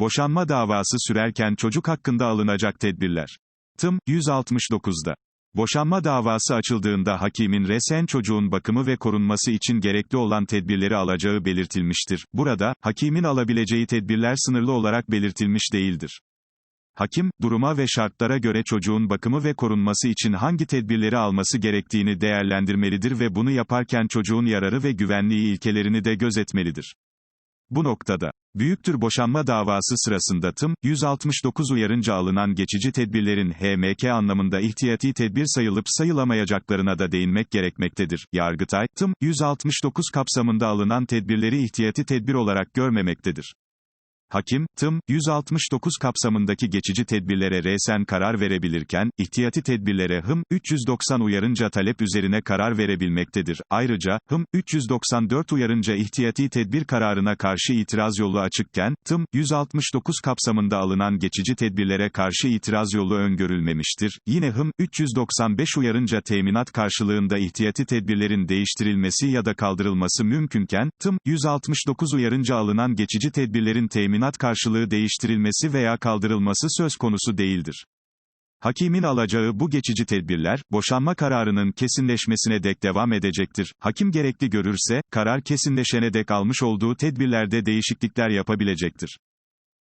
Boşanma davası sürerken çocuk hakkında alınacak tedbirler. Tım, 169'da. Boşanma davası açıldığında hakimin resen çocuğun bakımı ve korunması için gerekli olan tedbirleri alacağı belirtilmiştir. Burada, hakimin alabileceği tedbirler sınırlı olarak belirtilmiş değildir. Hakim, duruma ve şartlara göre çocuğun bakımı ve korunması için hangi tedbirleri alması gerektiğini değerlendirmelidir ve bunu yaparken çocuğun yararı ve güvenliği ilkelerini de gözetmelidir. Bu noktada, büyüktür boşanma davası sırasında tım, 169 uyarınca alınan geçici tedbirlerin HMK anlamında ihtiyati tedbir sayılıp sayılamayacaklarına da değinmek gerekmektedir. Yargıtay, tım, 169 kapsamında alınan tedbirleri ihtiyati tedbir olarak görmemektedir. Hakim, tım, 169 kapsamındaki geçici tedbirlere resen karar verebilirken, ihtiyati tedbirlere hım, 390 uyarınca talep üzerine karar verebilmektedir. Ayrıca, hım, 394 uyarınca ihtiyati tedbir kararına karşı itiraz yolu açıkken, tım, 169 kapsamında alınan geçici tedbirlere karşı itiraz yolu öngörülmemiştir. Yine hım, 395 uyarınca teminat karşılığında ihtiyati tedbirlerin değiştirilmesi ya da kaldırılması mümkünken, tım, 169 uyarınca alınan geçici tedbirlerin teminat karşılığı değiştirilmesi veya kaldırılması söz konusu değildir. Hakimin alacağı bu geçici tedbirler, boşanma kararının kesinleşmesine dek devam edecektir. Hakim gerekli görürse, karar kesinleşene dek almış olduğu tedbirlerde değişiklikler yapabilecektir.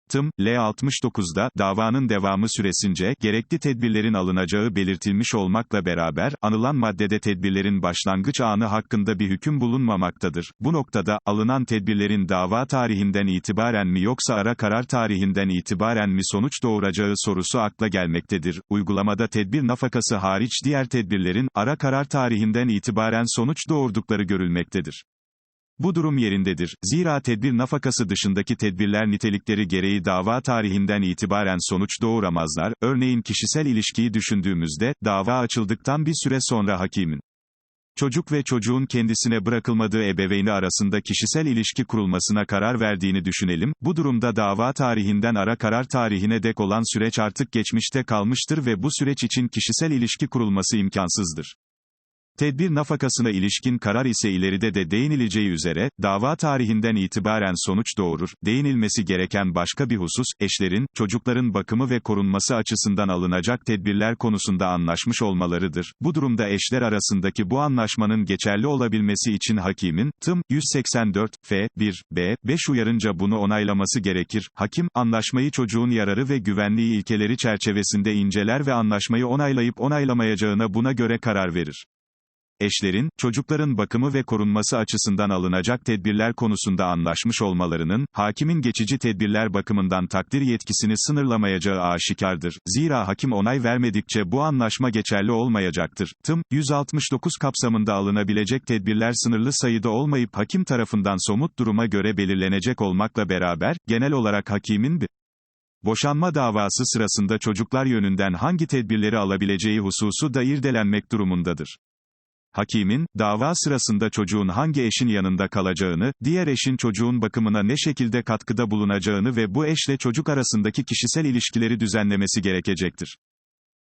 Tım, L69'da, davanın devamı süresince, gerekli tedbirlerin alınacağı belirtilmiş olmakla beraber, anılan maddede tedbirlerin başlangıç anı hakkında bir hüküm bulunmamaktadır. Bu noktada, alınan tedbirlerin dava tarihinden itibaren mi yoksa ara karar tarihinden itibaren mi sonuç doğuracağı sorusu akla gelmektedir. Uygulamada tedbir nafakası hariç diğer tedbirlerin, ara karar tarihinden itibaren sonuç doğurdukları görülmektedir. Bu durum yerindedir. Zira tedbir nafakası dışındaki tedbirler nitelikleri gereği dava tarihinden itibaren sonuç doğuramazlar. Örneğin kişisel ilişkiyi düşündüğümüzde, dava açıldıktan bir süre sonra hakimin çocuk ve çocuğun kendisine bırakılmadığı ebeveyni arasında kişisel ilişki kurulmasına karar verdiğini düşünelim. Bu durumda dava tarihinden ara karar tarihine dek olan süreç artık geçmişte kalmıştır ve bu süreç için kişisel ilişki kurulması imkansızdır. Tedbir nafakasına ilişkin karar ise ileride de değinileceği üzere, dava tarihinden itibaren sonuç doğurur. Değinilmesi gereken başka bir husus, eşlerin, çocukların bakımı ve korunması açısından alınacak tedbirler konusunda anlaşmış olmalarıdır. Bu durumda eşler arasındaki bu anlaşmanın geçerli olabilmesi için hakimin, tım, 184, f, 1, b, 5 uyarınca bunu onaylaması gerekir. Hakim, anlaşmayı çocuğun yararı ve güvenliği ilkeleri çerçevesinde inceler ve anlaşmayı onaylayıp onaylamayacağına buna göre karar verir. Eşlerin, çocukların bakımı ve korunması açısından alınacak tedbirler konusunda anlaşmış olmalarının, hakimin geçici tedbirler bakımından takdir yetkisini sınırlamayacağı aşikardır. Zira hakim onay vermedikçe bu anlaşma geçerli olmayacaktır. Tım, 169 kapsamında alınabilecek tedbirler sınırlı sayıda olmayıp hakim tarafından somut duruma göre belirlenecek olmakla beraber, genel olarak hakimin bir boşanma davası sırasında çocuklar yönünden hangi tedbirleri alabileceği hususu da irdelenmek durumundadır. Hakimin, dava sırasında çocuğun hangi eşin yanında kalacağını, diğer eşin çocuğun bakımına ne şekilde katkıda bulunacağını ve bu eşle çocuk arasındaki kişisel ilişkileri düzenlemesi gerekecektir.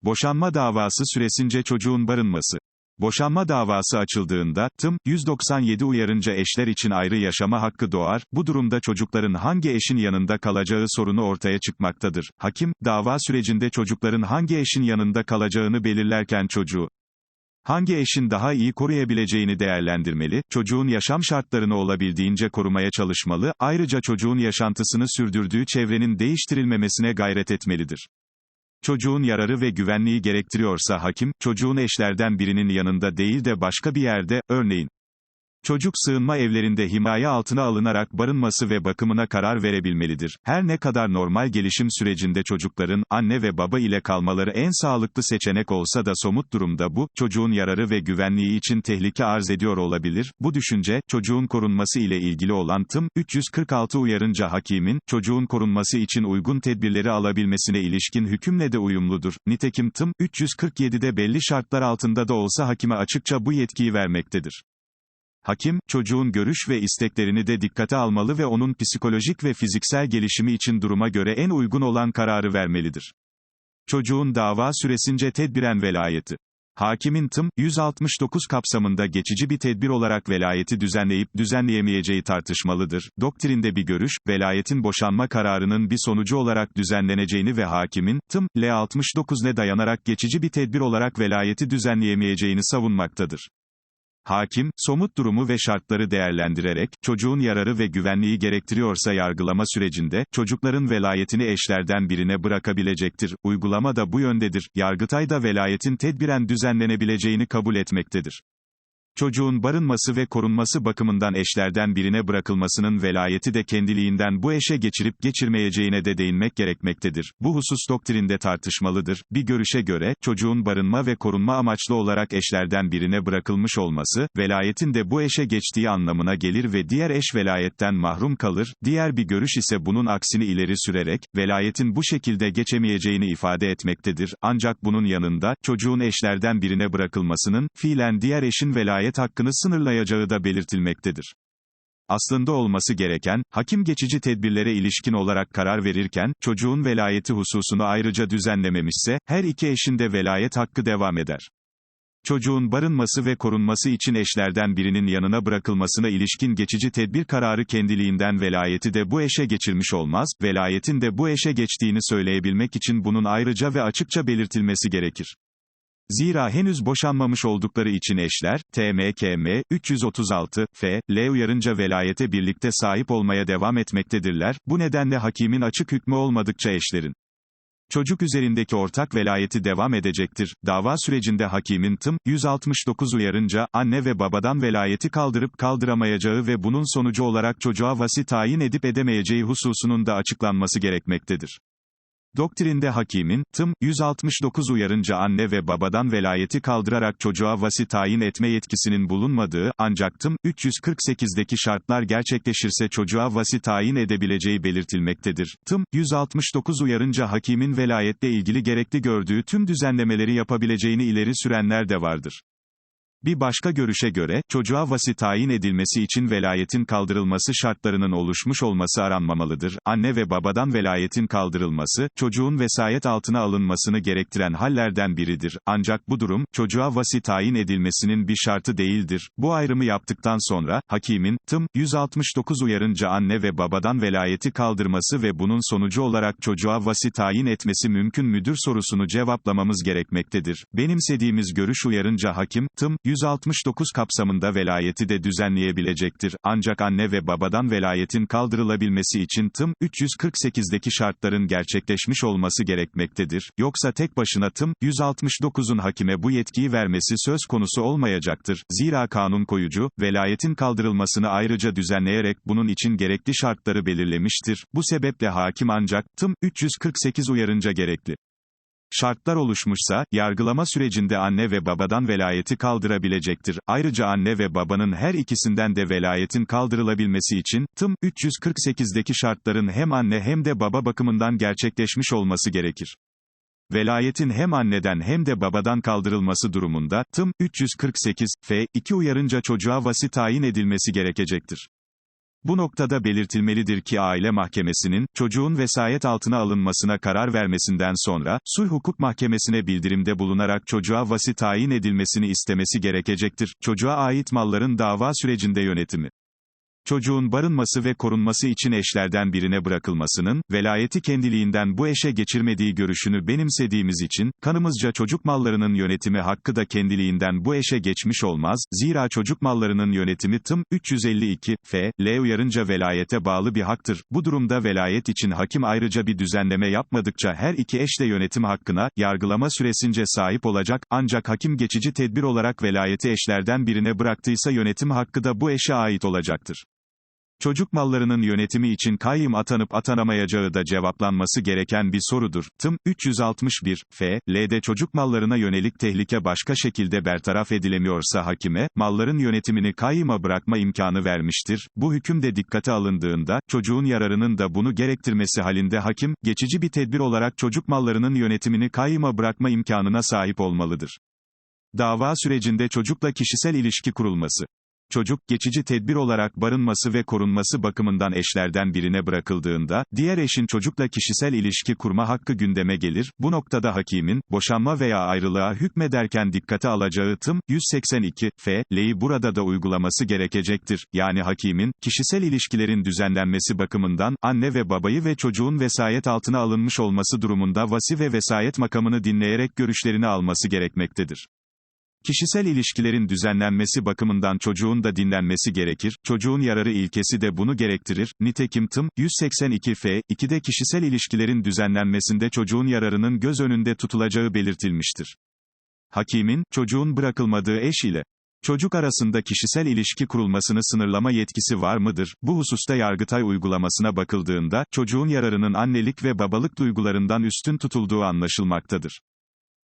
Boşanma davası süresince çocuğun barınması. Boşanma davası açıldığında, tım, 197 uyarınca eşler için ayrı yaşama hakkı doğar, bu durumda çocukların hangi eşin yanında kalacağı sorunu ortaya çıkmaktadır. Hakim, dava sürecinde çocukların hangi eşin yanında kalacağını belirlerken çocuğu, hangi eşin daha iyi koruyabileceğini değerlendirmeli, çocuğun yaşam şartlarını olabildiğince korumaya çalışmalı, ayrıca çocuğun yaşantısını sürdürdüğü çevrenin değiştirilmemesine gayret etmelidir. Çocuğun yararı ve güvenliği gerektiriyorsa hakim, çocuğun eşlerden birinin yanında değil de başka bir yerde, örneğin, Çocuk sığınma evlerinde himaye altına alınarak barınması ve bakımına karar verebilmelidir. Her ne kadar normal gelişim sürecinde çocukların, anne ve baba ile kalmaları en sağlıklı seçenek olsa da somut durumda bu, çocuğun yararı ve güvenliği için tehlike arz ediyor olabilir. Bu düşünce, çocuğun korunması ile ilgili olan tım, 346 uyarınca hakimin, çocuğun korunması için uygun tedbirleri alabilmesine ilişkin hükümle de uyumludur. Nitekim tım, 347'de belli şartlar altında da olsa hakime açıkça bu yetkiyi vermektedir. Hakim, çocuğun görüş ve isteklerini de dikkate almalı ve onun psikolojik ve fiziksel gelişimi için duruma göre en uygun olan kararı vermelidir. Çocuğun dava süresince tedbiren velayeti. Hakimin tım, 169 kapsamında geçici bir tedbir olarak velayeti düzenleyip düzenleyemeyeceği tartışmalıdır. Doktrinde bir görüş, velayetin boşanma kararının bir sonucu olarak düzenleneceğini ve hakimin, tım, L69 ne dayanarak geçici bir tedbir olarak velayeti düzenleyemeyeceğini savunmaktadır. Hakim, somut durumu ve şartları değerlendirerek, çocuğun yararı ve güvenliği gerektiriyorsa yargılama sürecinde, çocukların velayetini eşlerden birine bırakabilecektir. Uygulama da bu yöndedir. Yargıtay da velayetin tedbiren düzenlenebileceğini kabul etmektedir. Çocuğun barınması ve korunması bakımından eşlerden birine bırakılmasının velayeti de kendiliğinden bu eşe geçirip geçirmeyeceğine de değinmek gerekmektedir. Bu husus doktrinde tartışmalıdır. Bir görüşe göre, çocuğun barınma ve korunma amaçlı olarak eşlerden birine bırakılmış olması, velayetin de bu eşe geçtiği anlamına gelir ve diğer eş velayetten mahrum kalır. Diğer bir görüş ise bunun aksini ileri sürerek, velayetin bu şekilde geçemeyeceğini ifade etmektedir. Ancak bunun yanında, çocuğun eşlerden birine bırakılmasının, fiilen diğer eşin velayet velayet hakkını sınırlayacağı da belirtilmektedir. Aslında olması gereken, hakim geçici tedbirlere ilişkin olarak karar verirken, çocuğun velayeti hususunu ayrıca düzenlememişse, her iki eşin de velayet hakkı devam eder. Çocuğun barınması ve korunması için eşlerden birinin yanına bırakılmasına ilişkin geçici tedbir kararı kendiliğinden velayeti de bu eşe geçirmiş olmaz, velayetin de bu eşe geçtiğini söyleyebilmek için bunun ayrıca ve açıkça belirtilmesi gerekir. Zira henüz boşanmamış oldukları için eşler, TMKM, 336, F, L uyarınca velayete birlikte sahip olmaya devam etmektedirler, bu nedenle hakimin açık hükmü olmadıkça eşlerin. Çocuk üzerindeki ortak velayeti devam edecektir. Dava sürecinde hakimin tım, 169 uyarınca, anne ve babadan velayeti kaldırıp kaldıramayacağı ve bunun sonucu olarak çocuğa vasi tayin edip edemeyeceği hususunun da açıklanması gerekmektedir. Doktrinde hakimin, tım, 169 uyarınca anne ve babadan velayeti kaldırarak çocuğa vasi tayin etme yetkisinin bulunmadığı, ancak tım, 348'deki şartlar gerçekleşirse çocuğa vasi tayin edebileceği belirtilmektedir. Tım, 169 uyarınca hakimin velayetle ilgili gerekli gördüğü tüm düzenlemeleri yapabileceğini ileri sürenler de vardır. Bir başka görüşe göre, çocuğa vasi tayin edilmesi için velayetin kaldırılması şartlarının oluşmuş olması aranmamalıdır. Anne ve babadan velayetin kaldırılması, çocuğun vesayet altına alınmasını gerektiren hallerden biridir. Ancak bu durum, çocuğa vasi tayin edilmesinin bir şartı değildir. Bu ayrımı yaptıktan sonra, hakimin, tım, 169 uyarınca anne ve babadan velayeti kaldırması ve bunun sonucu olarak çocuğa vasi tayin etmesi mümkün müdür sorusunu cevaplamamız gerekmektedir. Benimsediğimiz görüş uyarınca hakim, tım, 169 kapsamında velayeti de düzenleyebilecektir. Ancak anne ve babadan velayetin kaldırılabilmesi için tım, 348'deki şartların gerçekleşmiş olması gerekmektedir. Yoksa tek başına tım, 169'un hakime bu yetkiyi vermesi söz konusu olmayacaktır. Zira kanun koyucu, velayetin kaldırılmasını ayrıca düzenleyerek bunun için gerekli şartları belirlemiştir. Bu sebeple hakim ancak, tım, 348 uyarınca gerekli. Şartlar oluşmuşsa, yargılama sürecinde anne ve babadan velayeti kaldırabilecektir. Ayrıca anne ve babanın her ikisinden de velayetin kaldırılabilmesi için, tım, 348'deki şartların hem anne hem de baba bakımından gerçekleşmiş olması gerekir. Velayetin hem anneden hem de babadan kaldırılması durumunda, tım, 348, f, 2 uyarınca çocuğa vasi tayin edilmesi gerekecektir. Bu noktada belirtilmelidir ki aile mahkemesinin, çocuğun vesayet altına alınmasına karar vermesinden sonra, sulh hukuk mahkemesine bildirimde bulunarak çocuğa vasi tayin edilmesini istemesi gerekecektir. Çocuğa ait malların dava sürecinde yönetimi. Çocuğun barınması ve korunması için eşlerden birine bırakılmasının, velayeti kendiliğinden bu eşe geçirmediği görüşünü benimsediğimiz için, kanımızca çocuk mallarının yönetimi hakkı da kendiliğinden bu eşe geçmiş olmaz, zira çocuk mallarının yönetimi tım, 352, f, l uyarınca velayete bağlı bir haktır. Bu durumda velayet için hakim ayrıca bir düzenleme yapmadıkça her iki eş de yönetim hakkına, yargılama süresince sahip olacak, ancak hakim geçici tedbir olarak velayeti eşlerden birine bıraktıysa yönetim hakkı da bu eşe ait olacaktır. Çocuk mallarının yönetimi için kayyım atanıp atanamayacağı da cevaplanması gereken bir sorudur. Tım, 361, f, l'de çocuk mallarına yönelik tehlike başka şekilde bertaraf edilemiyorsa hakime, malların yönetimini kayyıma bırakma imkanı vermiştir. Bu hüküm de dikkate alındığında, çocuğun yararının da bunu gerektirmesi halinde hakim, geçici bir tedbir olarak çocuk mallarının yönetimini kayyıma bırakma imkanına sahip olmalıdır. Dava sürecinde çocukla kişisel ilişki kurulması Çocuk, geçici tedbir olarak barınması ve korunması bakımından eşlerden birine bırakıldığında, diğer eşin çocukla kişisel ilişki kurma hakkı gündeme gelir, bu noktada hakimin, boşanma veya ayrılığa hükmederken dikkate alacağı tım, 182, f, leyi burada da uygulaması gerekecektir. Yani hakimin, kişisel ilişkilerin düzenlenmesi bakımından, anne ve babayı ve çocuğun vesayet altına alınmış olması durumunda vasi ve vesayet makamını dinleyerek görüşlerini alması gerekmektedir. Kişisel ilişkilerin düzenlenmesi bakımından çocuğun da dinlenmesi gerekir, çocuğun yararı ilkesi de bunu gerektirir, nitekim tım, 182 f, 2'de kişisel ilişkilerin düzenlenmesinde çocuğun yararının göz önünde tutulacağı belirtilmiştir. Hakimin, çocuğun bırakılmadığı eş ile çocuk arasında kişisel ilişki kurulmasını sınırlama yetkisi var mıdır? Bu hususta Yargıtay uygulamasına bakıldığında, çocuğun yararının annelik ve babalık duygularından üstün tutulduğu anlaşılmaktadır.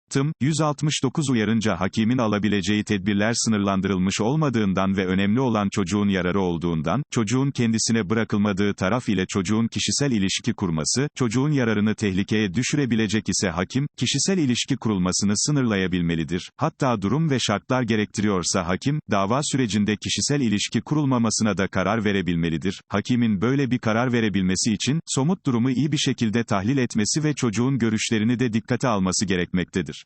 Tım, 169 uyarınca hakimin alabileceği tedbirler sınırlandırılmış olmadığından ve önemli olan çocuğun yararı olduğundan, çocuğun kendisine bırakılmadığı taraf ile çocuğun kişisel ilişki kurması, çocuğun yararını tehlikeye düşürebilecek ise hakim, kişisel ilişki kurulmasını sınırlayabilmelidir. Hatta durum ve şartlar gerektiriyorsa hakim, dava sürecinde kişisel ilişki kurulmamasına da karar verebilmelidir. Hakimin böyle bir karar verebilmesi için, somut durumu iyi bir şekilde tahlil etmesi ve çocuğun görüşlerini de dikkate alması gerekmektedir.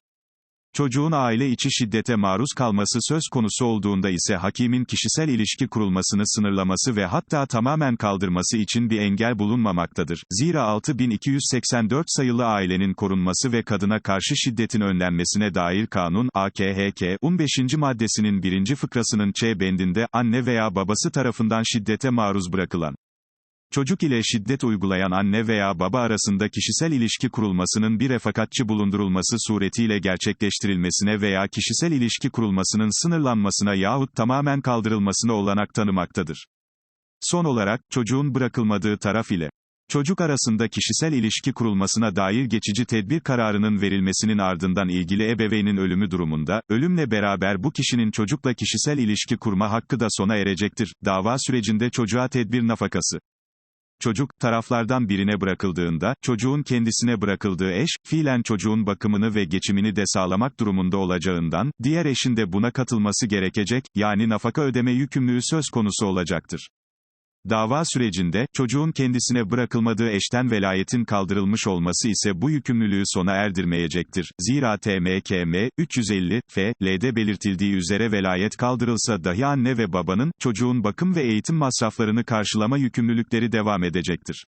Çocuğun aile içi şiddete maruz kalması söz konusu olduğunda ise hakimin kişisel ilişki kurulmasını sınırlaması ve hatta tamamen kaldırması için bir engel bulunmamaktadır. Zira 6284 sayılı ailenin korunması ve kadına karşı şiddetin önlenmesine dair kanun, AKHK, 15. maddesinin 1. fıkrasının Ç bendinde, anne veya babası tarafından şiddete maruz bırakılan, Çocuk ile şiddet uygulayan anne veya baba arasında kişisel ilişki kurulmasının bir refakatçi bulundurulması suretiyle gerçekleştirilmesine veya kişisel ilişki kurulmasının sınırlanmasına yahut tamamen kaldırılmasına olanak tanımaktadır. Son olarak, çocuğun bırakılmadığı taraf ile çocuk arasında kişisel ilişki kurulmasına dair geçici tedbir kararının verilmesinin ardından ilgili ebeveynin ölümü durumunda, ölümle beraber bu kişinin çocukla kişisel ilişki kurma hakkı da sona erecektir. Dava sürecinde çocuğa tedbir nafakası Çocuk, taraflardan birine bırakıldığında, çocuğun kendisine bırakıldığı eş, fiilen çocuğun bakımını ve geçimini de sağlamak durumunda olacağından, diğer eşin de buna katılması gerekecek, yani nafaka ödeme yükümlülüğü söz konusu olacaktır. Dava sürecinde, çocuğun kendisine bırakılmadığı eşten velayetin kaldırılmış olması ise bu yükümlülüğü sona erdirmeyecektir. Zira TMKM, 350, F, L'de belirtildiği üzere velayet kaldırılsa dahi anne ve babanın, çocuğun bakım ve eğitim masraflarını karşılama yükümlülükleri devam edecektir.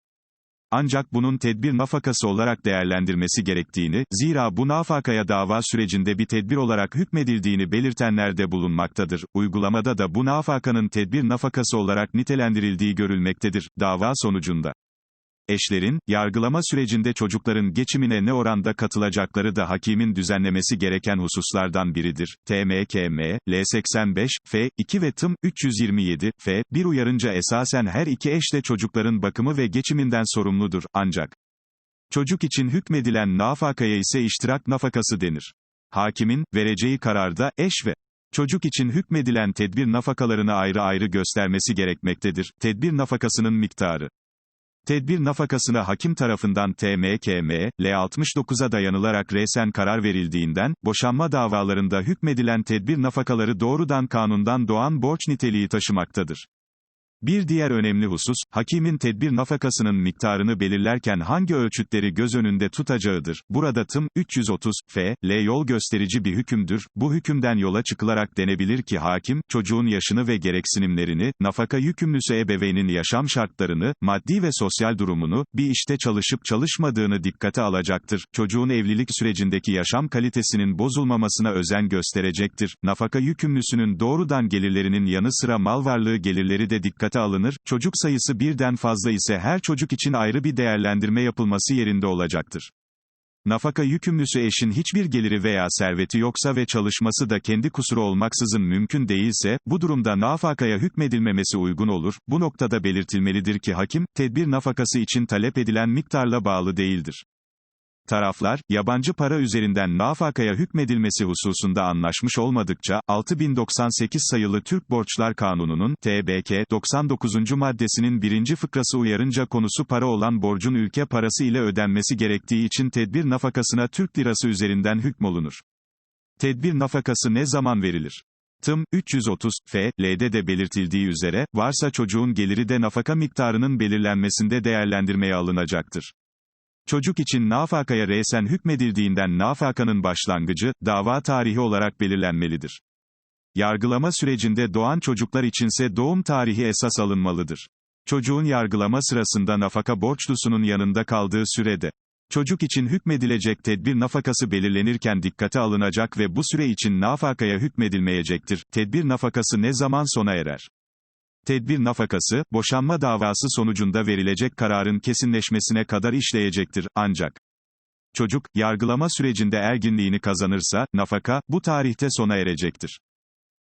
Ancak bunun tedbir nafakası olarak değerlendirmesi gerektiğini, zira bu nafakaya dava sürecinde bir tedbir olarak hükmedildiğini belirtenler de bulunmaktadır. Uygulamada da bu nafakanın tedbir nafakası olarak nitelendirildiği görülmektedir. Dava sonucunda Eşlerin, yargılama sürecinde çocukların geçimine ne oranda katılacakları da hakimin düzenlemesi gereken hususlardan biridir. TMKM, L85, F, 2 ve Tım, 327, F, 1 uyarınca esasen her iki eş de çocukların bakımı ve geçiminden sorumludur, ancak çocuk için hükmedilen nafakaya ise iştirak nafakası denir. Hakimin, vereceği kararda, eş ve çocuk için hükmedilen tedbir nafakalarını ayrı ayrı göstermesi gerekmektedir. Tedbir nafakasının miktarı Tedbir nafakasına hakim tarafından TMKM, L69'a dayanılarak resen karar verildiğinden, boşanma davalarında hükmedilen tedbir nafakaları doğrudan kanundan doğan borç niteliği taşımaktadır. Bir diğer önemli husus, hakimin tedbir nafakasının miktarını belirlerken hangi ölçütleri göz önünde tutacağıdır. Burada tım, 330, f, l yol gösterici bir hükümdür. Bu hükümden yola çıkılarak denebilir ki hakim, çocuğun yaşını ve gereksinimlerini, nafaka yükümlüsü ebeveynin yaşam şartlarını, maddi ve sosyal durumunu, bir işte çalışıp çalışmadığını dikkate alacaktır. Çocuğun evlilik sürecindeki yaşam kalitesinin bozulmamasına özen gösterecektir. Nafaka yükümlüsünün doğrudan gelirlerinin yanı sıra mal varlığı gelirleri de dikkate dikkate alınır, çocuk sayısı birden fazla ise her çocuk için ayrı bir değerlendirme yapılması yerinde olacaktır. Nafaka yükümlüsü eşin hiçbir geliri veya serveti yoksa ve çalışması da kendi kusuru olmaksızın mümkün değilse, bu durumda nafakaya hükmedilmemesi uygun olur. Bu noktada belirtilmelidir ki hakim, tedbir nafakası için talep edilen miktarla bağlı değildir. Taraflar, yabancı para üzerinden nafakaya hükmedilmesi hususunda anlaşmış olmadıkça, 6098 sayılı Türk Borçlar Kanunu'nun, TBK, 99. maddesinin birinci fıkrası uyarınca konusu para olan borcun ülke parası ile ödenmesi gerektiği için tedbir nafakasına Türk lirası üzerinden hükmolunur. Tedbir nafakası ne zaman verilir? Tım, 330, f, L'de de belirtildiği üzere, varsa çocuğun geliri de nafaka miktarının belirlenmesinde değerlendirmeye alınacaktır. Çocuk için nafakaya resen hükmedildiğinden nafakanın başlangıcı, dava tarihi olarak belirlenmelidir. Yargılama sürecinde doğan çocuklar içinse doğum tarihi esas alınmalıdır. Çocuğun yargılama sırasında nafaka borçlusunun yanında kaldığı sürede, çocuk için hükmedilecek tedbir nafakası belirlenirken dikkate alınacak ve bu süre için nafakaya hükmedilmeyecektir. Tedbir nafakası ne zaman sona erer? Tedbir nafakası, boşanma davası sonucunda verilecek kararın kesinleşmesine kadar işleyecektir, ancak çocuk, yargılama sürecinde erginliğini kazanırsa, nafaka, bu tarihte sona erecektir.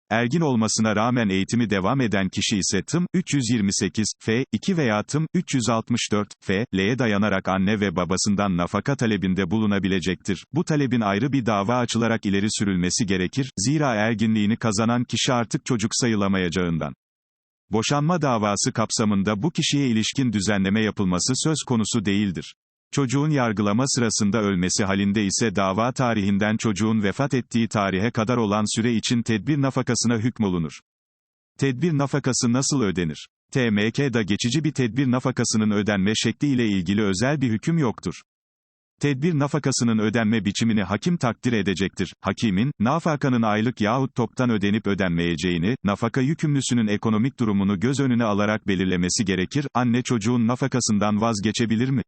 Ergin olmasına rağmen eğitimi devam eden kişi ise tım, 328, f, 2 veya tım, 364, f, l'ye dayanarak anne ve babasından nafaka talebinde bulunabilecektir. Bu talebin ayrı bir dava açılarak ileri sürülmesi gerekir, zira erginliğini kazanan kişi artık çocuk sayılamayacağından. Boşanma davası kapsamında bu kişiye ilişkin düzenleme yapılması söz konusu değildir. Çocuğun yargılama sırasında ölmesi halinde ise dava tarihinden çocuğun vefat ettiği tarihe kadar olan süre için tedbir nafakasına hükmolunur. Tedbir nafakası nasıl ödenir? TMK'da geçici bir tedbir nafakasının ödenme şekli ile ilgili özel bir hüküm yoktur. Tedbir nafakasının ödenme biçimini hakim takdir edecektir. Hakimin, nafakanın aylık yahut toptan ödenip ödenmeyeceğini, nafaka yükümlüsünün ekonomik durumunu göz önüne alarak belirlemesi gerekir. Anne çocuğun nafakasından vazgeçebilir mi?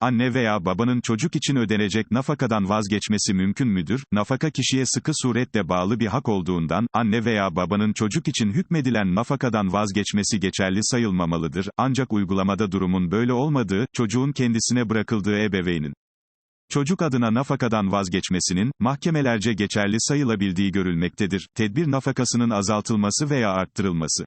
Anne veya babanın çocuk için ödenecek nafakadan vazgeçmesi mümkün müdür? Nafaka kişiye sıkı suretle bağlı bir hak olduğundan, anne veya babanın çocuk için hükmedilen nafakadan vazgeçmesi geçerli sayılmamalıdır. Ancak uygulamada durumun böyle olmadığı, çocuğun kendisine bırakıldığı ebeveynin çocuk adına nafakadan vazgeçmesinin, mahkemelerce geçerli sayılabildiği görülmektedir. Tedbir nafakasının azaltılması veya arttırılması.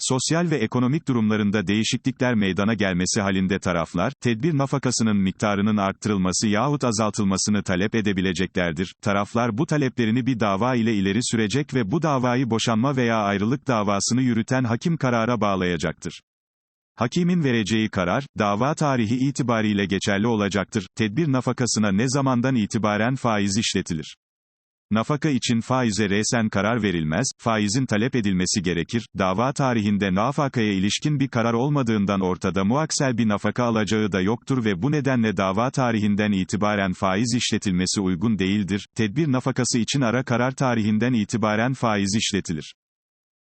Sosyal ve ekonomik durumlarında değişiklikler meydana gelmesi halinde taraflar, tedbir nafakasının miktarının arttırılması yahut azaltılmasını talep edebileceklerdir. Taraflar bu taleplerini bir dava ile ileri sürecek ve bu davayı boşanma veya ayrılık davasını yürüten hakim karara bağlayacaktır. Hakimin vereceği karar, dava tarihi itibariyle geçerli olacaktır. Tedbir nafakasına ne zamandan itibaren faiz işletilir? Nafaka için faize resen karar verilmez, faizin talep edilmesi gerekir, dava tarihinde nafakaya ilişkin bir karar olmadığından ortada muaksel bir nafaka alacağı da yoktur ve bu nedenle dava tarihinden itibaren faiz işletilmesi uygun değildir, tedbir nafakası için ara karar tarihinden itibaren faiz işletilir.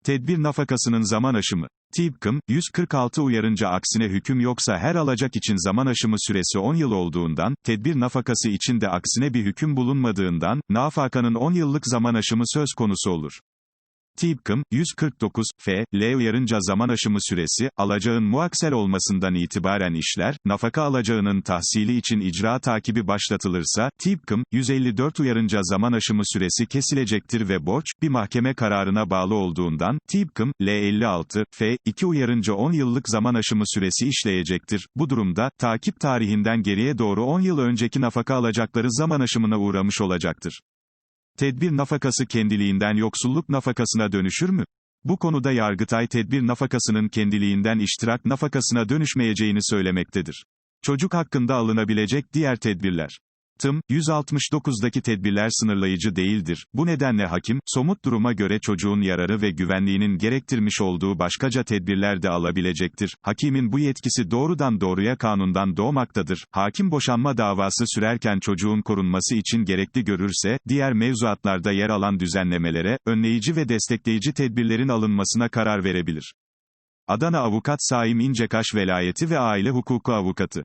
Tedbir nafakasının zaman aşımı. Tıpkım, 146 uyarınca aksine hüküm yoksa her alacak için zaman aşımı süresi 10 yıl olduğundan, tedbir nafakası için de aksine bir hüküm bulunmadığından, nafakanın 10 yıllık zaman aşımı söz konusu olur. Tıpkım, 149, f, l uyarınca zaman aşımı süresi, alacağın muaksel olmasından itibaren işler, nafaka alacağının tahsili için icra takibi başlatılırsa, tıpkım, 154 uyarınca zaman aşımı süresi kesilecektir ve borç, bir mahkeme kararına bağlı olduğundan, tıpkım, l 56, f, 2 uyarınca 10 yıllık zaman aşımı süresi işleyecektir. Bu durumda, takip tarihinden geriye doğru 10 yıl önceki nafaka alacakları zaman aşımına uğramış olacaktır. Tedbir nafakası kendiliğinden yoksulluk nafakasına dönüşür mü? Bu konuda Yargıtay tedbir nafakasının kendiliğinden iştirak nafakasına dönüşmeyeceğini söylemektedir. Çocuk hakkında alınabilecek diğer tedbirler. Tım, 169'daki tedbirler sınırlayıcı değildir. Bu nedenle hakim, somut duruma göre çocuğun yararı ve güvenliğinin gerektirmiş olduğu başkaca tedbirler de alabilecektir. Hakimin bu yetkisi doğrudan doğruya kanundan doğmaktadır. Hakim boşanma davası sürerken çocuğun korunması için gerekli görürse, diğer mevzuatlarda yer alan düzenlemelere, önleyici ve destekleyici tedbirlerin alınmasına karar verebilir. Adana Avukat Saim İncekaş Velayeti ve Aile Hukuku Avukatı